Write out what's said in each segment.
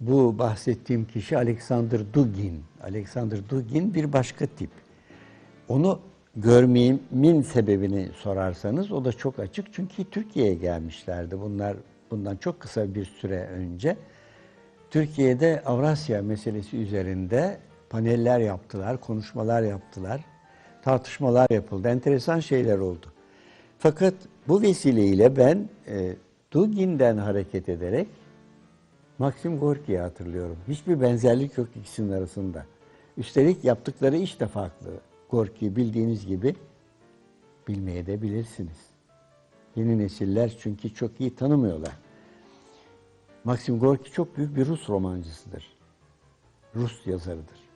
Bu bahsettiğim kişi Alexander Dugin. Alexander Dugin bir başka tip. Onu görmeyimin sebebini sorarsanız o da çok açık. Çünkü Türkiye'ye gelmişlerdi. Bunlar bundan çok kısa bir süre önce. Türkiye'de Avrasya meselesi üzerinde paneller yaptılar, konuşmalar yaptılar, tartışmalar yapıldı. Enteresan şeyler oldu. Fakat bu vesileyle ben e, Dugin'den hareket ederek Maxim Gorki'yi hatırlıyorum. Hiçbir benzerlik yok ikisinin arasında. Üstelik yaptıkları iş de farklı. Gorki bildiğiniz gibi bilmeye de bilirsiniz. Yeni nesiller çünkü çok iyi tanımıyorlar. Maxim Gorki çok büyük bir Rus romancısıdır. Rus yazarıdır.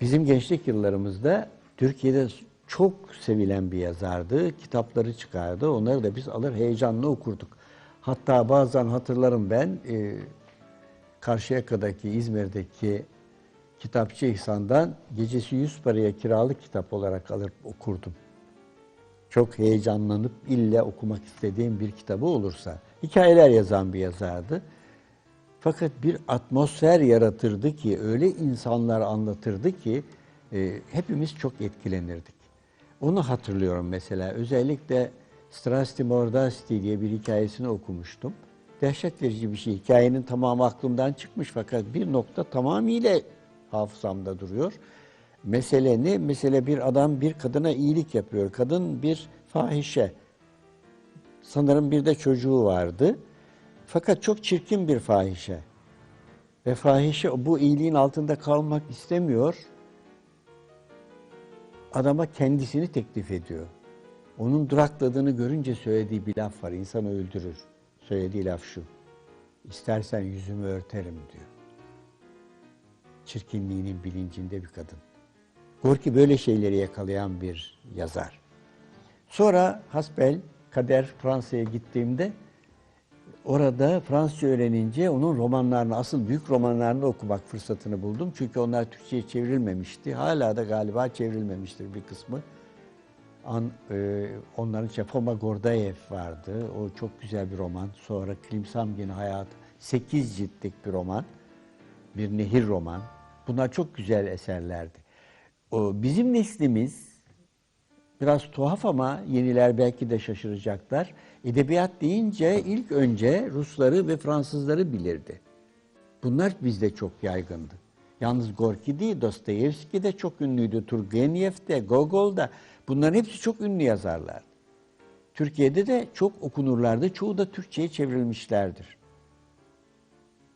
Bizim gençlik yıllarımızda Türkiye'de çok sevilen bir yazardı. Kitapları çıkardı. Onları da biz alır heyecanla okurduk. Hatta bazen hatırlarım ben e, Karşıyaka'daki, İzmir'deki kitapçı İhsan'dan gecesi 100 paraya kiralık kitap olarak alıp okurdum. Çok heyecanlanıp ille okumak istediğim bir kitabı olursa. Hikayeler yazan bir yazardı. Fakat bir atmosfer yaratırdı ki, öyle insanlar anlatırdı ki e, hepimiz çok etkilenirdik. Onu hatırlıyorum mesela. Özellikle Strasti Mordasti diye bir hikayesini okumuştum. Dehşet verici bir şey. Hikayenin tamamı aklımdan çıkmış fakat bir nokta tamamıyla hafızamda duruyor. Mesele ne? Mesele bir adam bir kadına iyilik yapıyor. Kadın bir fahişe. Sanırım bir de çocuğu vardı. Fakat çok çirkin bir fahişe. Ve fahişe bu iyiliğin altında kalmak istemiyor. Adama kendisini teklif ediyor. Onun durakladığını görünce söylediği bir laf var. İnsanı öldürür. Söylediği laf şu. İstersen yüzümü örterim diyor. Çirkinliğinin bilincinde bir kadın. Gorki böyle şeyleri yakalayan bir yazar. Sonra hasbel kader Fransa'ya gittiğimde orada Fransızca öğrenince onun romanlarını, asıl büyük romanlarını okumak fırsatını buldum. Çünkü onlar Türkçe'ye çevrilmemişti. Hala da galiba çevrilmemiştir bir kısmı. An, e, onların içinde Foma Gordayev vardı. O çok güzel bir roman. Sonra Klim Samgin'in hayatı. Sekiz ciltlik bir roman. Bir nehir roman. Bunlar çok güzel eserlerdi. O, bizim neslimiz biraz tuhaf ama yeniler belki de şaşıracaklar. Edebiyat deyince ilk önce Rusları ve Fransızları bilirdi. Bunlar bizde çok yaygındı. Yalnız Gorki değil, Dostoyevski de çok ünlüydü, Turgenev de, Gogol da. Bunların hepsi çok ünlü yazarlardı. Türkiye'de de çok okunurlardı. Çoğu da Türkçe'ye çevrilmişlerdir.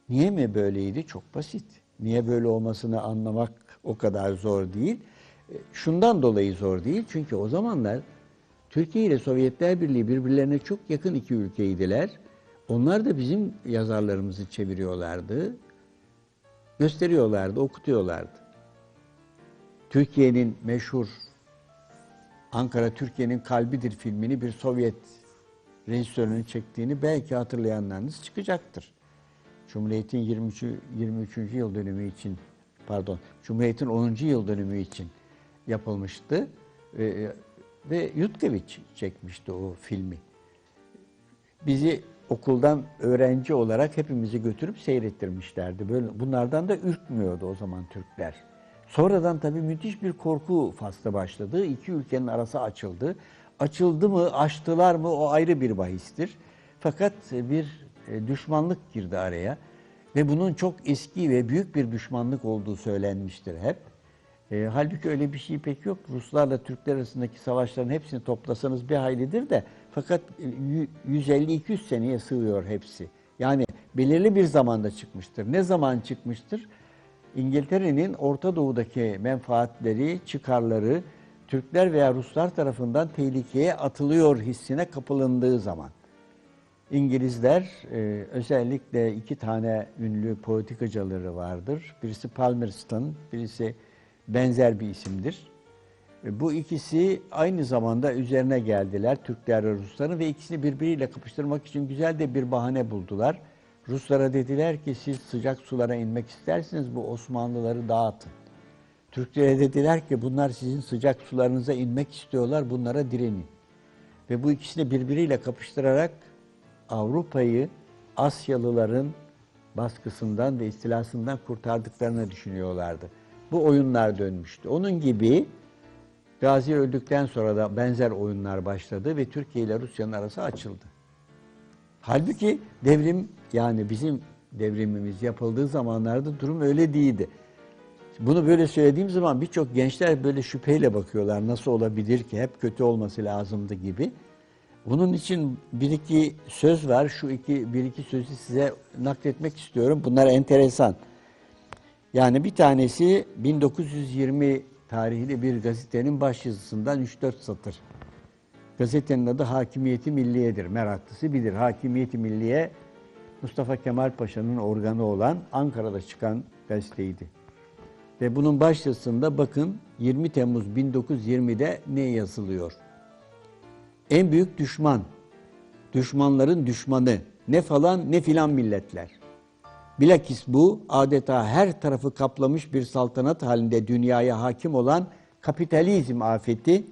Niye mi böyleydi? Çok basit. Niye böyle olmasını anlamak o kadar zor değil. E, Şundan dolayı zor değil. Çünkü o zamanlar Türkiye ile Sovyetler Birliği birbirlerine çok yakın iki ülkeydiler. Onlar da bizim yazarlarımızı çeviriyorlardı. Gösteriyorlardı, okutuyorlardı. Türkiye'nin meşhur Ankara Türkiye'nin kalbidir filmini bir Sovyet rejisörünün çektiğini belki hatırlayanlarınız çıkacaktır. Cumhuriyet'in 23. 23. yıl dönümü için pardon Cumhuriyet'in 10. yıl dönümü için yapılmıştı. Ee, ve Yutkeviç çekmişti o filmi. Bizi okuldan öğrenci olarak hepimizi götürüp seyrettirmişlerdi. Böyle bunlardan da ürkmüyordu o zaman Türkler. Sonradan tabii müthiş bir korku faslı başladı. İki ülkenin arası açıldı. Açıldı mı, açtılar mı o ayrı bir bahistir. Fakat bir e, düşmanlık girdi araya ve bunun çok eski ve büyük bir düşmanlık olduğu söylenmiştir hep. E, halbuki öyle bir şey pek yok. Ruslarla Türkler arasındaki savaşların hepsini toplasanız bir haylidir de fakat e, 150-200 seneye sığıyor hepsi. Yani belirli bir zamanda çıkmıştır. Ne zaman çıkmıştır? İngiltere'nin Orta Doğu'daki menfaatleri, çıkarları Türkler veya Ruslar tarafından tehlikeye atılıyor hissine kapılındığı zaman. İngilizler e, özellikle iki tane ünlü politikacıları vardır. Birisi Palmerston, birisi benzer bir isimdir. E, bu ikisi aynı zamanda üzerine geldiler Türkler ve Rusların ve ikisini birbiriyle kapıştırmak için güzel de bir bahane buldular. Ruslara dediler ki siz sıcak sulara inmek isterseniz bu Osmanlıları dağıtın. Türklere dediler ki bunlar sizin sıcak sularınıza inmek istiyorlar bunlara direnin. Ve bu ikisini birbiriyle kapıştırarak Avrupa'yı Asyalıların baskısından ve istilasından kurtardıklarını düşünüyorlardı. Bu oyunlar dönmüştü. Onun gibi Gazi öldükten sonra da benzer oyunlar başladı ve Türkiye ile Rusya'nın arası açıldı. Halbuki devrim yani bizim devrimimiz yapıldığı zamanlarda durum öyle değildi. Bunu böyle söylediğim zaman birçok gençler böyle şüpheyle bakıyorlar. Nasıl olabilir ki? Hep kötü olması lazımdı gibi. Bunun için bir iki söz var. Şu iki bir iki sözü size nakletmek istiyorum. Bunlar enteresan. Yani bir tanesi 1920 tarihli bir gazetenin başyazısından 3-4 satır. Gazetenin adı Hakimiyeti Milliye'dir. Meraklısı bilir. Hakimiyeti Milliye Mustafa Kemal Paşa'nın organı olan Ankara'da çıkan gazeteydi. Ve bunun başyazısında bakın 20 Temmuz 1920'de ne yazılıyor? En büyük düşman, düşmanların düşmanı, ne falan ne filan milletler. Bilakis bu adeta her tarafı kaplamış bir saltanat halinde dünyaya hakim olan kapitalizm afeti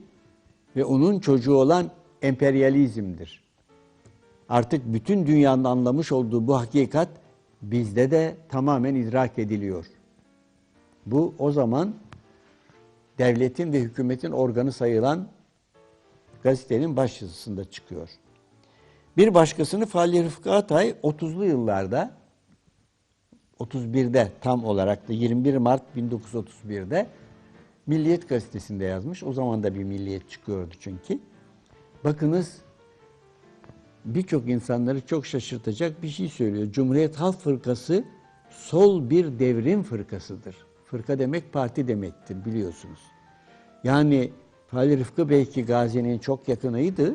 ve onun çocuğu olan emperyalizmdir. Artık bütün dünyanın anlamış olduğu bu hakikat bizde de tamamen idrak ediliyor. Bu o zaman devletin ve hükümetin organı sayılan gazetenin başyazısında çıkıyor. Bir başkasını Fahri Rıfkı Atay 30'lu yıllarda 31'de tam olarak da 21 Mart 1931'de Milliyet gazetesinde yazmış. O zaman da bir milliyet çıkıyordu çünkü. Bakınız birçok insanları çok şaşırtacak bir şey söylüyor. Cumhuriyet Halk Fırkası sol bir devrim fırkasıdır. Fırka demek parti demektir biliyorsunuz. Yani Fahri Rıfkı belki Gazi'nin çok yakınıydı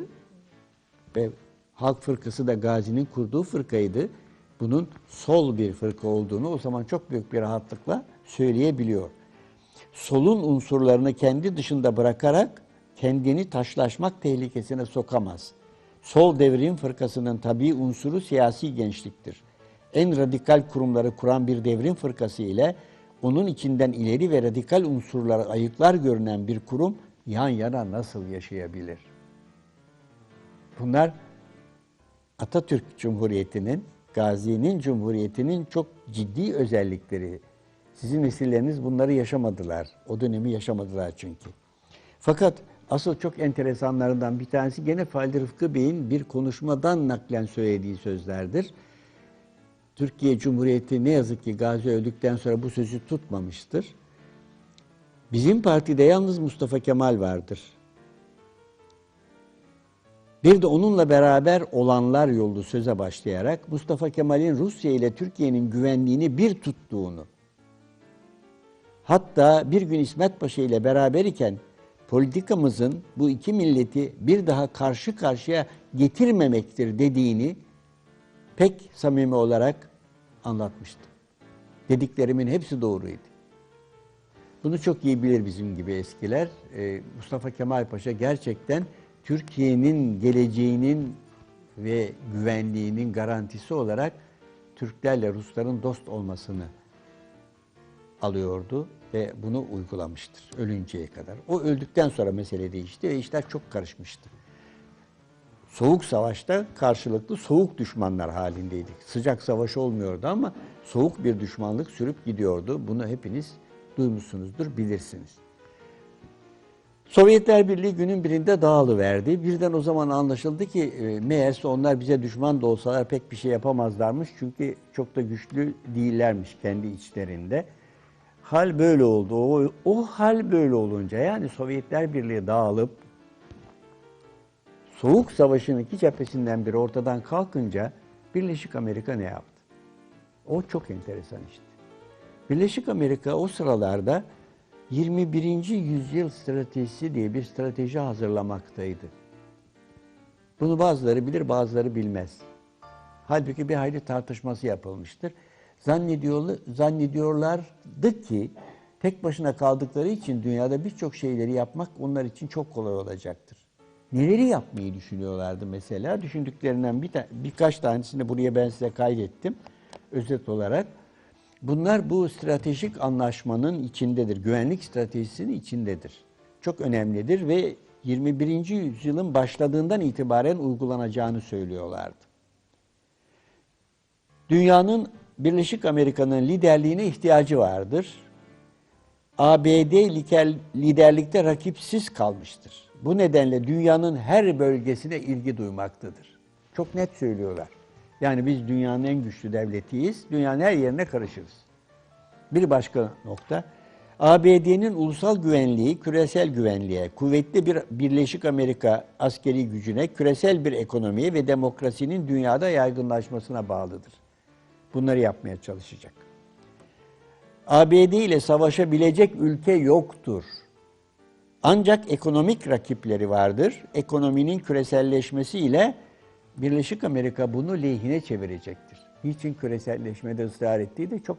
ve Halk Fırkası da Gazi'nin kurduğu fırkaydı. Bunun sol bir fırka olduğunu o zaman çok büyük bir rahatlıkla söyleyebiliyor. Solun unsurlarını kendi dışında bırakarak kendini taşlaşmak tehlikesine sokamaz. Sol devrim fırkasının tabii unsuru siyasi gençliktir. En radikal kurumları kuran bir devrim fırkası ile onun içinden ileri ve radikal unsurlara ayıklar görünen bir kurum yan yana nasıl yaşayabilir? Bunlar Atatürk Cumhuriyeti'nin, Gazi'nin Cumhuriyeti'nin çok ciddi özellikleri. Sizin nesilleriniz bunları yaşamadılar. O dönemi yaşamadılar çünkü. Fakat asıl çok enteresanlarından bir tanesi gene Fahri Rıfkı Bey'in bir konuşmadan naklen söylediği sözlerdir. Türkiye Cumhuriyeti ne yazık ki Gazi öldükten sonra bu sözü tutmamıştır. Bizim partide yalnız Mustafa Kemal vardır. Bir de onunla beraber olanlar yolu söze başlayarak Mustafa Kemal'in Rusya ile Türkiye'nin güvenliğini bir tuttuğunu, hatta bir gün İsmet Paşa ile beraber iken politikamızın bu iki milleti bir daha karşı karşıya getirmemektir dediğini pek samimi olarak anlatmıştı. Dediklerimin hepsi doğruydu. Bunu çok iyi bilir bizim gibi eskiler. Ee, Mustafa Kemal Paşa gerçekten Türkiye'nin geleceğinin ve güvenliğinin garantisi olarak Türklerle Rusların dost olmasını alıyordu ve bunu uygulamıştır ölünceye kadar. O öldükten sonra mesele değişti ve işler çok karışmıştı. Soğuk savaşta karşılıklı soğuk düşmanlar halindeydik. Sıcak savaş olmuyordu ama soğuk bir düşmanlık sürüp gidiyordu. Bunu hepiniz duymuşsunuzdur, bilirsiniz. Sovyetler Birliği günün birinde dağılıverdi. Birden o zaman anlaşıldı ki e, meğerse onlar bize düşman da olsalar pek bir şey yapamazlarmış. Çünkü çok da güçlü değillermiş kendi içlerinde. Hal böyle oldu. O, o hal böyle olunca yani Sovyetler Birliği dağılıp Soğuk Savaşı'nın iki cephesinden biri ortadan kalkınca Birleşik Amerika ne yaptı? O çok enteresan işte. Birleşik Amerika o sıralarda 21. yüzyıl stratejisi diye bir strateji hazırlamaktaydı. Bunu bazıları bilir, bazıları bilmez. Halbuki bir hayli tartışması yapılmıştır. Zannediyorlar, zannediyorlardı ki tek başına kaldıkları için dünyada birçok şeyleri yapmak onlar için çok kolay olacaktır. Neleri yapmayı düşünüyorlardı mesela? Düşündüklerinden bir ta birkaç tanesini buraya ben size kaydettim özet olarak. Bunlar bu stratejik anlaşmanın içindedir. Güvenlik stratejisinin içindedir. Çok önemlidir ve 21. yüzyılın başladığından itibaren uygulanacağını söylüyorlardı. Dünyanın Birleşik Amerika'nın liderliğine ihtiyacı vardır. ABD liderlikte rakipsiz kalmıştır. Bu nedenle dünyanın her bölgesine ilgi duymaktadır. Çok net söylüyorlar. Yani biz dünyanın en güçlü devletiyiz. Dünyanın her yerine karışırız. Bir başka nokta, ABD'nin ulusal güvenliği küresel güvenliğe, kuvvetli bir Birleşik Amerika askeri gücüne, küresel bir ekonomiye ve demokrasinin dünyada yaygınlaşmasına bağlıdır. Bunları yapmaya çalışacak. ABD ile savaşabilecek ülke yoktur. Ancak ekonomik rakipleri vardır. Ekonominin küreselleşmesiyle Birleşik Amerika bunu lehine çevirecektir. Niçin küreselleşmede ısrar ettiği de çok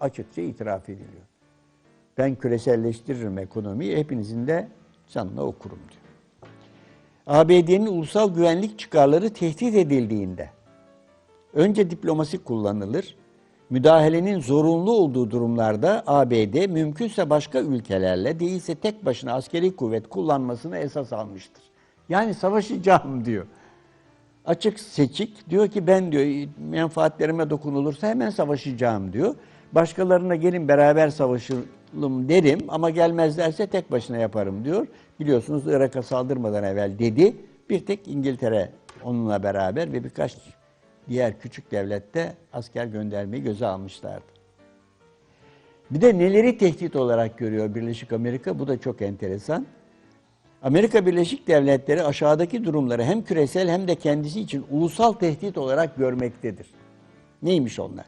açıkça itiraf ediliyor. Ben küreselleştiririm ekonomiyi, hepinizin de canına okurum diyor. ABD'nin ulusal güvenlik çıkarları tehdit edildiğinde önce diplomasi kullanılır. Müdahalenin zorunlu olduğu durumlarda ABD mümkünse başka ülkelerle değilse tek başına askeri kuvvet kullanmasını esas almıştır. Yani savaşacağım diyor. Açık seçik diyor ki ben diyor menfaatlerime dokunulursa hemen savaşacağım diyor. Başkalarına gelin beraber savaşalım derim ama gelmezlerse tek başına yaparım diyor. Biliyorsunuz Irak'a saldırmadan evvel dedi. Bir tek İngiltere onunla beraber ve birkaç diğer küçük devlette asker göndermeyi göze almışlardı. Bir de neleri tehdit olarak görüyor Birleşik Amerika? Bu da çok enteresan. Amerika Birleşik Devletleri aşağıdaki durumları hem küresel hem de kendisi için ulusal tehdit olarak görmektedir. Neymiş onlar?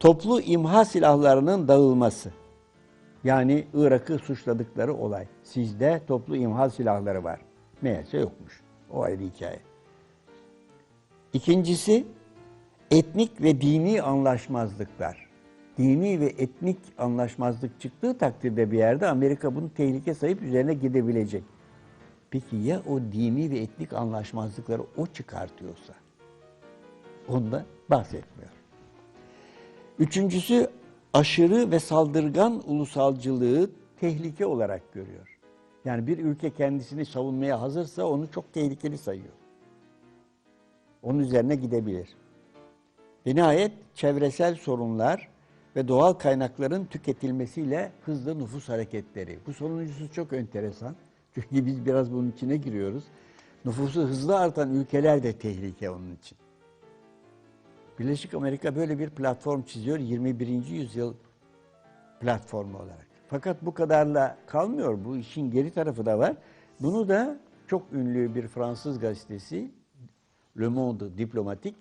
Toplu imha silahlarının dağılması. Yani Irak'ı suçladıkları olay. Sizde toplu imha silahları var. Meğerse yokmuş. O ayrı hikaye. İkincisi etnik ve dini anlaşmazlıklar. Dini ve etnik anlaşmazlık çıktığı takdirde bir yerde Amerika bunu tehlike sayıp üzerine gidebilecek. Peki ya o dini ve etnik anlaşmazlıkları o çıkartıyorsa? Ondan bahsetmiyor. Üçüncüsü aşırı ve saldırgan ulusalcılığı tehlike olarak görüyor. Yani bir ülke kendisini savunmaya hazırsa onu çok tehlikeli sayıyor. Onun üzerine gidebilir. Ve nihayet çevresel sorunlar ve doğal kaynakların tüketilmesiyle hızlı nüfus hareketleri. Bu sonuncusu çok enteresan. Çünkü biz biraz bunun içine giriyoruz. Nüfusu hızlı artan ülkeler de tehlike onun için. Birleşik Amerika böyle bir platform çiziyor 21. yüzyıl platformu olarak. Fakat bu kadarla kalmıyor. Bu işin geri tarafı da var. Bunu da çok ünlü bir Fransız gazetesi Le Monde diplomatik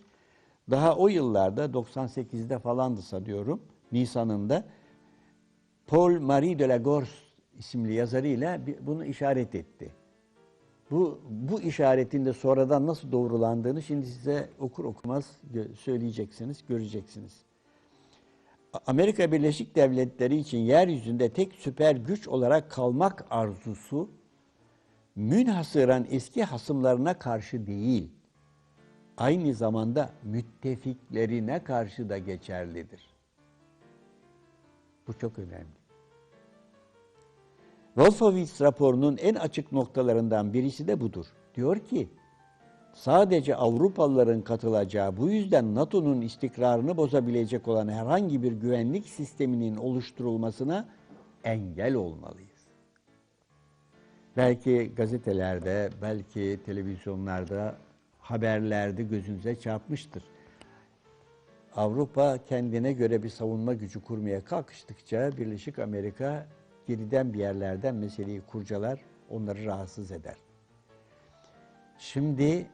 daha o yıllarda 98'de falandı sanıyorum Nisan'ında Paul Marie de la Gorse isimli yazarıyla bunu işaret etti. Bu, bu işaretin de sonradan nasıl doğrulandığını şimdi size okur okumaz söyleyeceksiniz, göreceksiniz. Amerika Birleşik Devletleri için yeryüzünde tek süper güç olarak kalmak arzusu münhasıran eski hasımlarına karşı değil, aynı zamanda müttefiklerine karşı da geçerlidir. Bu çok önemli. Wolfowitz raporunun en açık noktalarından birisi de budur. Diyor ki, sadece Avrupalıların katılacağı, bu yüzden NATO'nun istikrarını bozabilecek olan herhangi bir güvenlik sisteminin oluşturulmasına engel olmalıyız. Belki gazetelerde, belki televizyonlarda, haberlerde gözünüze çarpmıştır. Avrupa kendine göre bir savunma gücü kurmaya kalkıştıkça Birleşik Amerika geriden bir yerlerden meseleyi kurcalar, onları rahatsız eder. Şimdi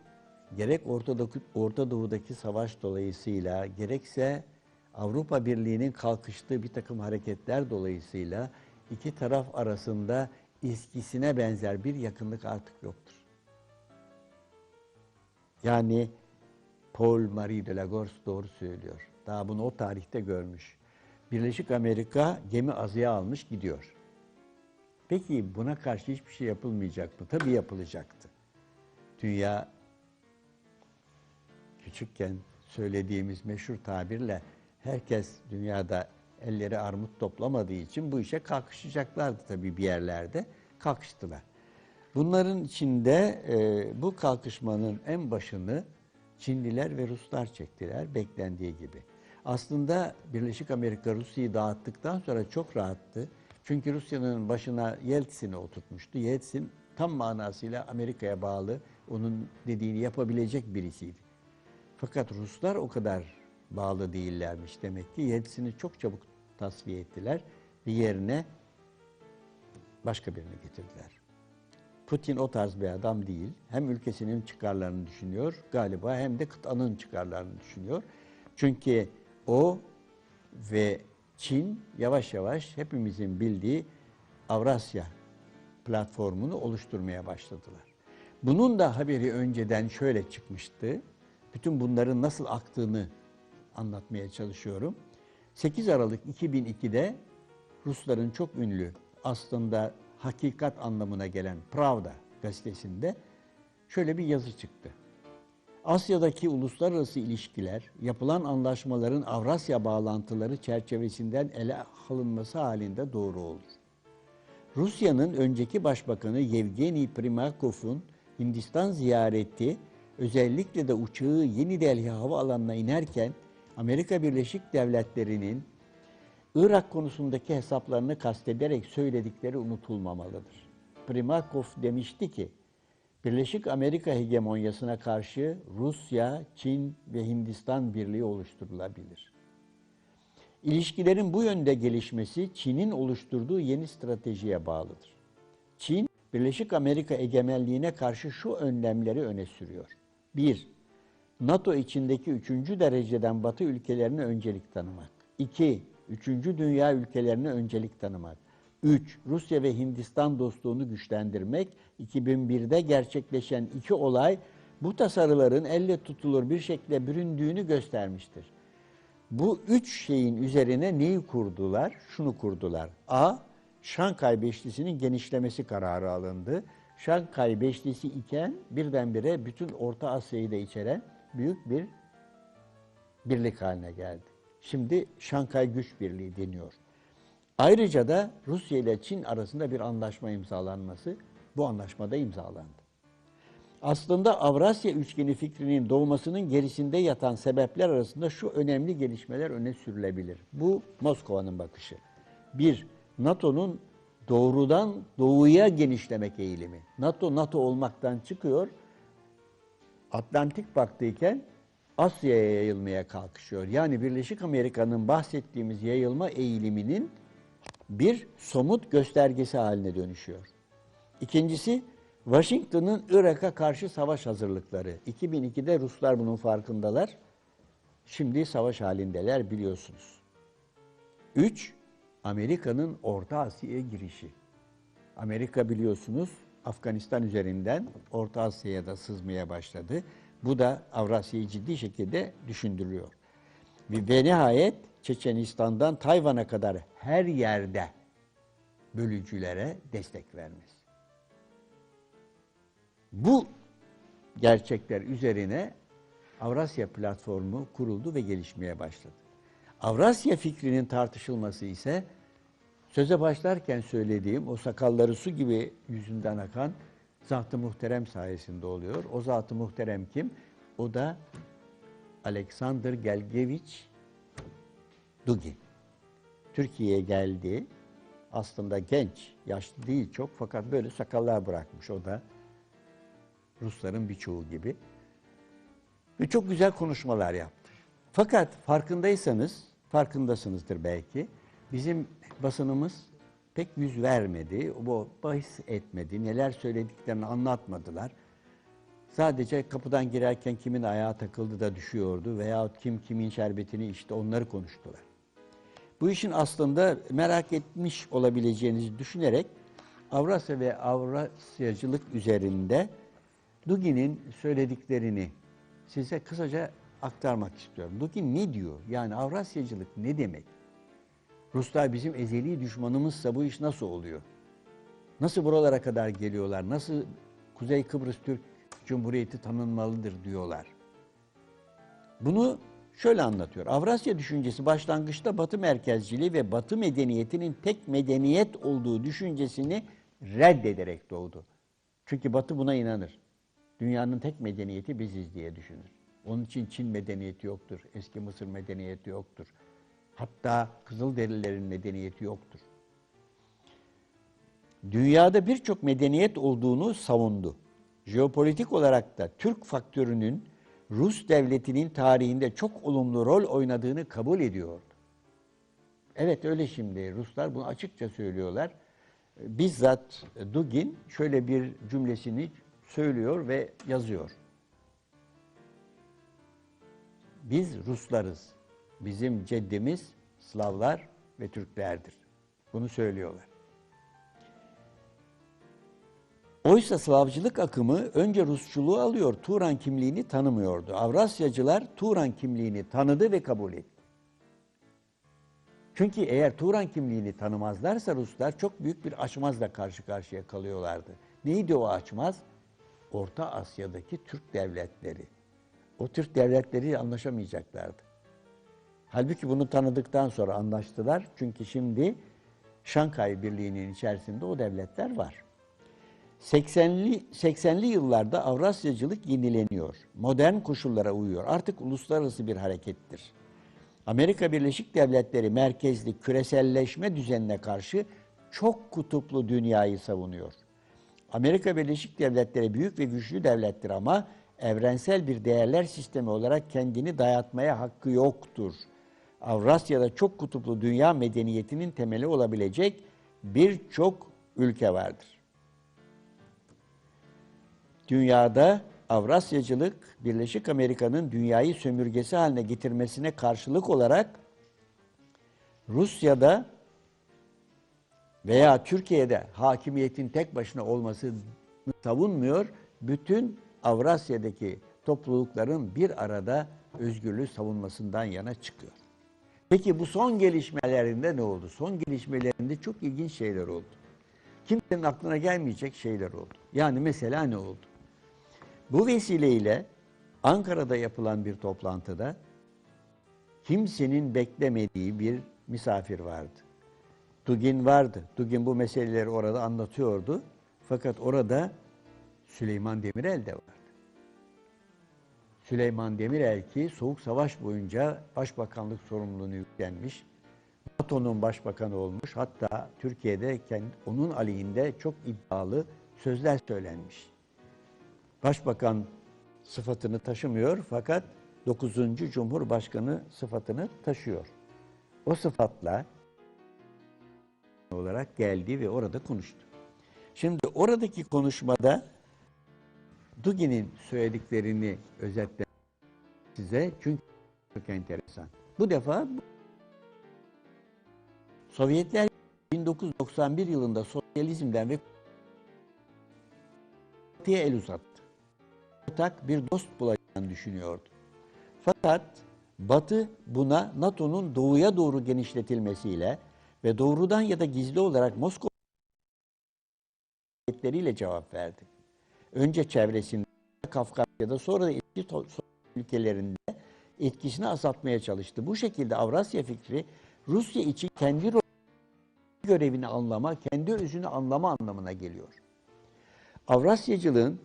gerek Orta, Doğu- Orta Doğu'daki savaş dolayısıyla gerekse Avrupa Birliği'nin kalkıştığı bir takım hareketler dolayısıyla iki taraf arasında eskisine benzer bir yakınlık artık yoktur. Yani Paul Marie de la Gorse doğru söylüyor. Daha bunu o tarihte görmüş. Birleşik Amerika gemi azıya almış gidiyor. Peki buna karşı hiçbir şey yapılmayacak mı? Tabii yapılacaktı. Dünya küçükken söylediğimiz meşhur tabirle herkes dünyada elleri armut toplamadığı için bu işe kalkışacaklardı tabii bir yerlerde. Kalkıştılar. Bunların içinde e, bu kalkışmanın en başını Çinliler ve Ruslar çektiler beklendiği gibi. Aslında Birleşik Amerika Rusya'yı dağıttıktan sonra çok rahattı. Çünkü Rusya'nın başına Yeltsin'i oturtmuştu. Yeltsin tam manasıyla Amerika'ya bağlı, onun dediğini yapabilecek birisiydi. Fakat Ruslar o kadar bağlı değillermiş demek ki. Yeltsin'i çok çabuk tasfiye ettiler ve yerine başka birini getirdiler. Putin o tarz bir adam değil. Hem ülkesinin çıkarlarını düşünüyor galiba hem de kıtanın çıkarlarını düşünüyor. Çünkü o ve Çin yavaş yavaş hepimizin bildiği Avrasya platformunu oluşturmaya başladılar. Bunun da haberi önceden şöyle çıkmıştı. Bütün bunların nasıl aktığını anlatmaya çalışıyorum. 8 Aralık 2002'de Rusların çok ünlü aslında hakikat anlamına gelen Pravda gazetesinde şöyle bir yazı çıktı. Asya'daki uluslararası ilişkiler, yapılan anlaşmaların Avrasya bağlantıları çerçevesinden ele alınması halinde doğru olur. Rusya'nın önceki başbakanı Yevgeni Primakov'un Hindistan ziyareti özellikle de uçağı Yeni Delhi havaalanına inerken Amerika Birleşik Devletleri'nin Irak konusundaki hesaplarını kastederek söyledikleri unutulmamalıdır. Primakov demişti ki, Birleşik Amerika hegemonyasına karşı Rusya, Çin ve Hindistan birliği oluşturulabilir. İlişkilerin bu yönde gelişmesi Çin'in oluşturduğu yeni stratejiye bağlıdır. Çin, Birleşik Amerika egemenliğine karşı şu önlemleri öne sürüyor. 1. NATO içindeki üçüncü dereceden Batı ülkelerine öncelik tanımak. 2. Üçüncü dünya ülkelerine öncelik tanımak. 3. Rusya ve Hindistan dostluğunu güçlendirmek. 2001'de gerçekleşen iki olay bu tasarıların elle tutulur bir şekilde büründüğünü göstermiştir. Bu üç şeyin üzerine neyi kurdular? Şunu kurdular. A. Şankay Beşlisi'nin genişlemesi kararı alındı. Şankay Beşlisi iken birdenbire bütün Orta Asya'yı da içeren büyük bir birlik haline geldi. Şimdi Şankay Güç Birliği deniyor. Ayrıca da Rusya ile Çin arasında bir anlaşma imzalanması bu anlaşmada imzalandı. Aslında Avrasya üçgeni fikrinin doğmasının gerisinde yatan sebepler arasında şu önemli gelişmeler öne sürülebilir. Bu Moskova'nın bakışı. Bir, NATO'nun doğrudan doğuya genişlemek eğilimi. NATO, NATO olmaktan çıkıyor, Atlantik baktıyken Asya'ya yayılmaya kalkışıyor. Yani Birleşik Amerika'nın bahsettiğimiz yayılma eğiliminin bir somut göstergesi haline dönüşüyor. İkincisi Washington'ın Irak'a karşı savaş hazırlıkları. 2002'de Ruslar bunun farkındalar. Şimdi savaş halindeler biliyorsunuz. Üç, Amerika'nın Orta Asya'ya girişi. Amerika biliyorsunuz Afganistan üzerinden Orta Asya'ya da sızmaya başladı. Bu da Avrasya'yı ciddi şekilde düşündürüyor. Ve nihayet Çeçenistan'dan Tayvan'a kadar her yerde bölücülere destek vermesi. Bu gerçekler üzerine Avrasya platformu kuruldu ve gelişmeye başladı. Avrasya fikrinin tartışılması ise söze başlarken söylediğim o sakalları su gibi yüzünden akan Zat-ı Muhterem sayesinde oluyor. O Zat-ı Muhterem kim? O da Alexander Gelgevich Dugin. Türkiye'ye geldi. Aslında genç, yaşlı değil çok fakat böyle sakallar bırakmış o da. Rusların birçoğu gibi. Ve çok güzel konuşmalar yaptı. Fakat farkındaysanız, farkındasınızdır belki, bizim basınımız pek yüz vermedi, bu bahis etmedi, neler söylediklerini anlatmadılar. Sadece kapıdan girerken kimin ayağı takıldı da düşüyordu veyahut kim kimin şerbetini içti onları konuştular. Bu işin aslında merak etmiş olabileceğinizi düşünerek Avrasya ve Avrasyacılık üzerinde Dugin'in söylediklerini size kısaca aktarmak istiyorum. Dugin ne diyor? Yani Avrasyacılık ne demek? Ruslar bizim ezeli düşmanımızsa bu iş nasıl oluyor? Nasıl buralara kadar geliyorlar? Nasıl Kuzey Kıbrıs Türk Cumhuriyeti tanınmalıdır diyorlar? Bunu şöyle anlatıyor. Avrasya düşüncesi başlangıçta Batı merkezciliği ve Batı medeniyetinin tek medeniyet olduğu düşüncesini reddederek doğdu. Çünkü Batı buna inanır. Dünyanın tek medeniyeti biziz diye düşünür. Onun için Çin medeniyeti yoktur. Eski Mısır medeniyeti yoktur. Hatta Kızılderililerin medeniyeti yoktur. Dünyada birçok medeniyet olduğunu savundu. Jeopolitik olarak da Türk faktörünün Rus devletinin tarihinde çok olumlu rol oynadığını kabul ediyordu. Evet öyle şimdi. Ruslar bunu açıkça söylüyorlar. Bizzat Dugin şöyle bir cümlesini söylüyor ve yazıyor. Biz Ruslarız. Bizim ceddimiz Slavlar ve Türklerdir. Bunu söylüyorlar. Oysa Slavcılık akımı önce Rusçuluğu alıyor, Turan kimliğini tanımıyordu. Avrasyacılar Turan kimliğini tanıdı ve kabul etti. Çünkü eğer Turan kimliğini tanımazlarsa Ruslar çok büyük bir açmazla karşı karşıya kalıyorlardı. Neydi o açmaz? Orta Asya'daki Türk devletleri. O Türk devletleri anlaşamayacaklardı. Halbuki bunu tanıdıktan sonra anlaştılar. Çünkü şimdi Şankay Birliği'nin içerisinde o devletler var. 80'li 80'li yıllarda Avrasyacılık yenileniyor. Modern koşullara uyuyor. Artık uluslararası bir harekettir. Amerika Birleşik Devletleri merkezli küreselleşme düzenine karşı çok kutuplu dünyayı savunuyor. Amerika Birleşik Devletleri büyük ve güçlü devlettir ama evrensel bir değerler sistemi olarak kendini dayatmaya hakkı yoktur. Avrasya'da çok kutuplu dünya medeniyetinin temeli olabilecek birçok ülke vardır. Dünyada Avrasyacılık, Birleşik Amerika'nın dünyayı sömürgesi haline getirmesine karşılık olarak Rusya'da veya Türkiye'de hakimiyetin tek başına olmasını savunmuyor. Bütün Avrasya'daki toplulukların bir arada özgürlüğü savunmasından yana çıkıyor. Peki bu son gelişmelerinde ne oldu? Son gelişmelerinde çok ilginç şeyler oldu. Kimsenin aklına gelmeyecek şeyler oldu. Yani mesela ne oldu? Bu vesileyle Ankara'da yapılan bir toplantıda kimsenin beklemediği bir misafir vardı. Dugin vardı. Dugin bu meseleleri orada anlatıyordu. Fakat orada Süleyman Demirel de vardı. Süleyman Demirel ki Soğuk Savaş boyunca başbakanlık sorumluluğunu yüklenmiş. NATO'nun başbakanı olmuş. Hatta Türkiye'de kendi, onun aleyhinde çok iddialı sözler söylenmiş. Başbakan sıfatını taşımıyor fakat 9. Cumhurbaşkanı sıfatını taşıyor. O sıfatla olarak geldi ve orada konuştu. Şimdi oradaki konuşmada Dugin'in söylediklerini özetle size çünkü çok enteresan. Bu defa Sovyetler 1991 yılında sosyalizmden ve diye el uzattı. Ortak bir dost bulacağını düşünüyordu. Fakat Batı buna NATO'nun doğuya doğru genişletilmesiyle ve doğrudan ya da gizli olarak Moskova ile cevap verdi. Önce çevresinde, Kafkasya'da sonra da eski ülkelerinde etkisini azaltmaya çalıştı. Bu şekilde Avrasya fikri Rusya için kendi görevini anlama, kendi özünü anlama anlamına geliyor. Avrasyacılığın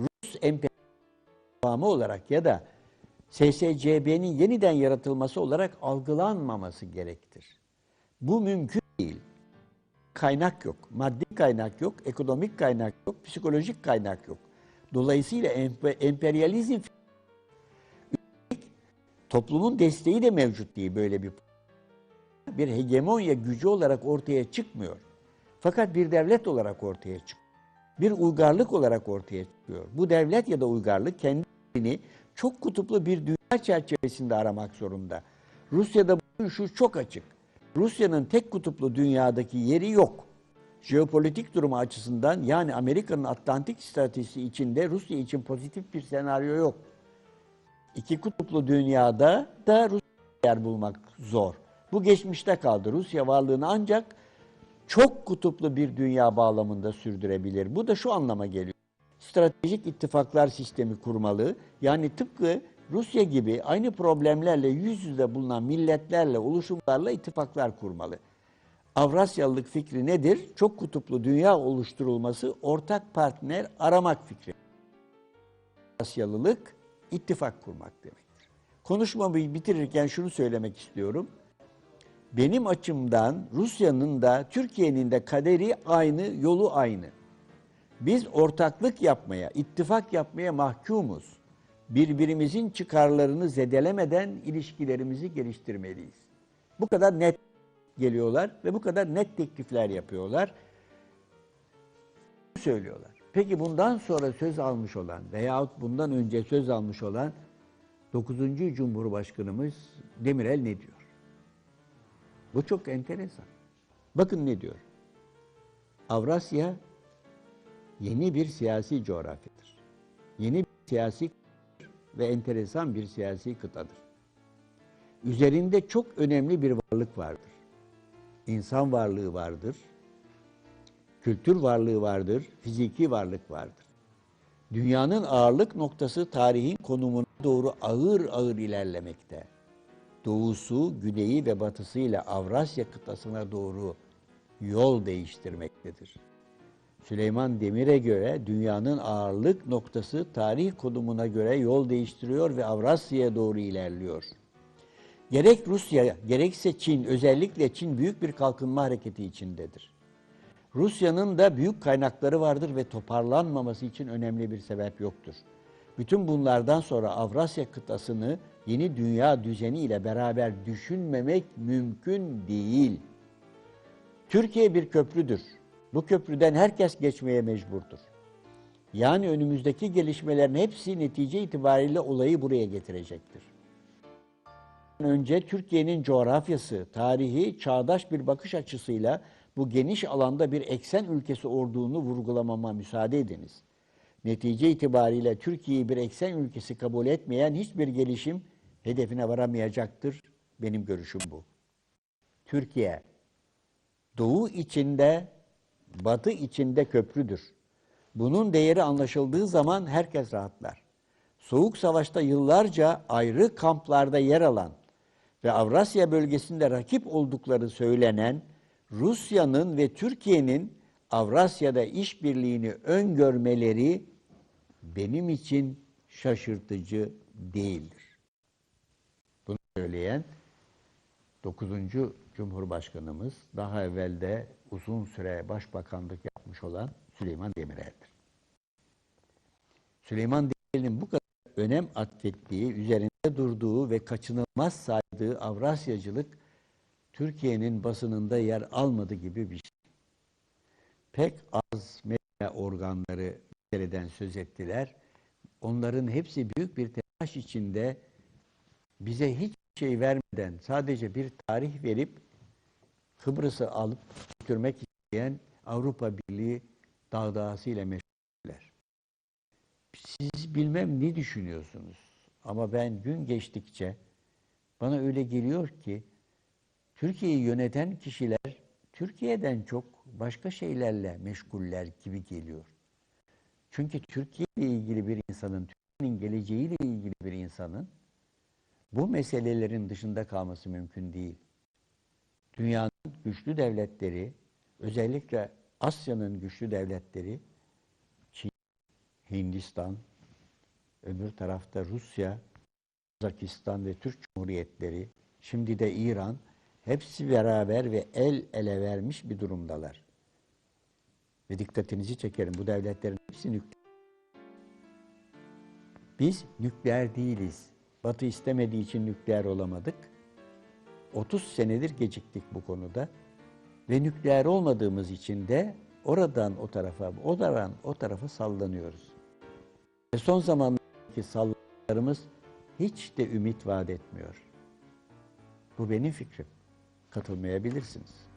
Rus emperyalizmi olarak ya da SSCB'nin yeniden yaratılması olarak algılanmaması gerektir. Bu mümkün değil. Kaynak yok, maddi kaynak yok, ekonomik kaynak yok, psikolojik kaynak yok. Dolayısıyla emperyalizm toplumun desteği de mevcut değil böyle bir bir hegemonya gücü olarak ortaya çıkmıyor. Fakat bir devlet olarak ortaya çıkıyor. Bir uygarlık olarak ortaya çıkıyor. Bu devlet ya da uygarlık kendini çok kutuplu bir dünya çerçevesinde aramak zorunda. Rusya'da şu çok açık. Rusya'nın tek kutuplu dünyadaki yeri yok. Jeopolitik durumu açısından yani Amerika'nın Atlantik stratejisi içinde Rusya için pozitif bir senaryo yok. İki kutuplu dünyada da Rusya yer bulmak zor. Bu geçmişte kaldı. Rusya varlığını ancak çok kutuplu bir dünya bağlamında sürdürebilir. Bu da şu anlama geliyor. Stratejik ittifaklar sistemi kurmalı. Yani tıpkı Rusya gibi aynı problemlerle yüz yüze bulunan milletlerle, oluşumlarla ittifaklar kurmalı. Avrasyalılık fikri nedir? Çok kutuplu dünya oluşturulması, ortak partner aramak fikri. Avrasyalılık ittifak kurmak demektir. Konuşmamı bitirirken şunu söylemek istiyorum. Benim açımdan Rusya'nın da Türkiye'nin de kaderi aynı, yolu aynı. Biz ortaklık yapmaya, ittifak yapmaya mahkumuz. Birbirimizin çıkarlarını zedelemeden ilişkilerimizi geliştirmeliyiz. Bu kadar net geliyorlar ve bu kadar net teklifler yapıyorlar. Söylüyorlar. Peki bundan sonra söz almış olan veyahut bundan önce söz almış olan 9. Cumhurbaşkanımız Demirel ne diyor? Bu çok enteresan. Bakın ne diyor. Avrasya yeni bir siyasi coğrafyadır. Yeni bir siyasi ve enteresan bir siyasi kıtadır. Üzerinde çok önemli bir varlık vardır. İnsan varlığı vardır. Kültür varlığı vardır, fiziki varlık vardır. Dünyanın ağırlık noktası tarihin konumuna doğru ağır ağır ilerlemekte. Doğusu, güneyi ve batısıyla Avrasya kıtasına doğru yol değiştirmektedir. Süleyman Demir'e göre dünyanın ağırlık noktası tarih konumuna göre yol değiştiriyor ve Avrasya'ya doğru ilerliyor. Gerek Rusya, gerekse Çin, özellikle Çin büyük bir kalkınma hareketi içindedir. Rusya'nın da büyük kaynakları vardır ve toparlanmaması için önemli bir sebep yoktur. Bütün bunlardan sonra Avrasya kıtasını yeni dünya düzeni ile beraber düşünmemek mümkün değil. Türkiye bir köprüdür. Bu köprüden herkes geçmeye mecburdur. Yani önümüzdeki gelişmelerin hepsi netice itibariyle olayı buraya getirecektir. Önce Türkiye'nin coğrafyası, tarihi, çağdaş bir bakış açısıyla bu geniş alanda bir eksen ülkesi olduğunu vurgulamama müsaade ediniz. Netice itibariyle Türkiye'yi bir eksen ülkesi kabul etmeyen hiçbir gelişim hedefine varamayacaktır. Benim görüşüm bu. Türkiye, doğu içinde, batı içinde köprüdür. Bunun değeri anlaşıldığı zaman herkes rahatlar. Soğuk Savaş'ta yıllarca ayrı kamplarda yer alan ve Avrasya bölgesinde rakip oldukları söylenen Rusya'nın ve Türkiye'nin Avrasya'da işbirliğini öngörmeleri benim için şaşırtıcı değildir. Bunu söyleyen 9. Cumhurbaşkanımız daha evvel de uzun süre başbakanlık yapmış olan Süleyman Demirel'dir. Süleyman Demirel'in bu kadar önem atfettiği, üzerinde durduğu ve kaçınılmaz saydığı Avrasyacılık Türkiye'nin basınında yer almadı gibi bir şey. Pek az medya organları meseleden söz ettiler. Onların hepsi büyük bir telaş içinde bize hiç şey vermeden sadece bir tarih verip Kıbrıs'ı alıp götürmek isteyen Avrupa Birliği dağdağısıyla meşguller. Siz bilmem ne düşünüyorsunuz ama ben gün geçtikçe bana öyle geliyor ki Türkiye'yi yöneten kişiler Türkiye'den çok başka şeylerle meşguller gibi geliyor. Çünkü Türkiye ile ilgili bir insanın, Türkiye'nin geleceğiyle ilgili bir insanın bu meselelerin dışında kalması mümkün değil. Dünyanın güçlü devletleri, özellikle Asya'nın güçlü devletleri, Çin, Hindistan, öbür tarafta Rusya, Kazakistan ve Türk Cumhuriyetleri, şimdi de İran, hepsi beraber ve el ele vermiş bir durumdalar. Ve dikkatinizi çekerim, bu devletlerin hepsi nükleer. Biz nükleer değiliz. Batı istemediği için nükleer olamadık. 30 senedir geciktik bu konuda. Ve nükleer olmadığımız için de oradan o tarafa, oradan o tarafa sallanıyoruz. Ve son zamanlardaki sallanmalarımız hiç de ümit vaat etmiyor. Bu benim fikrim. Katılmayabilirsiniz.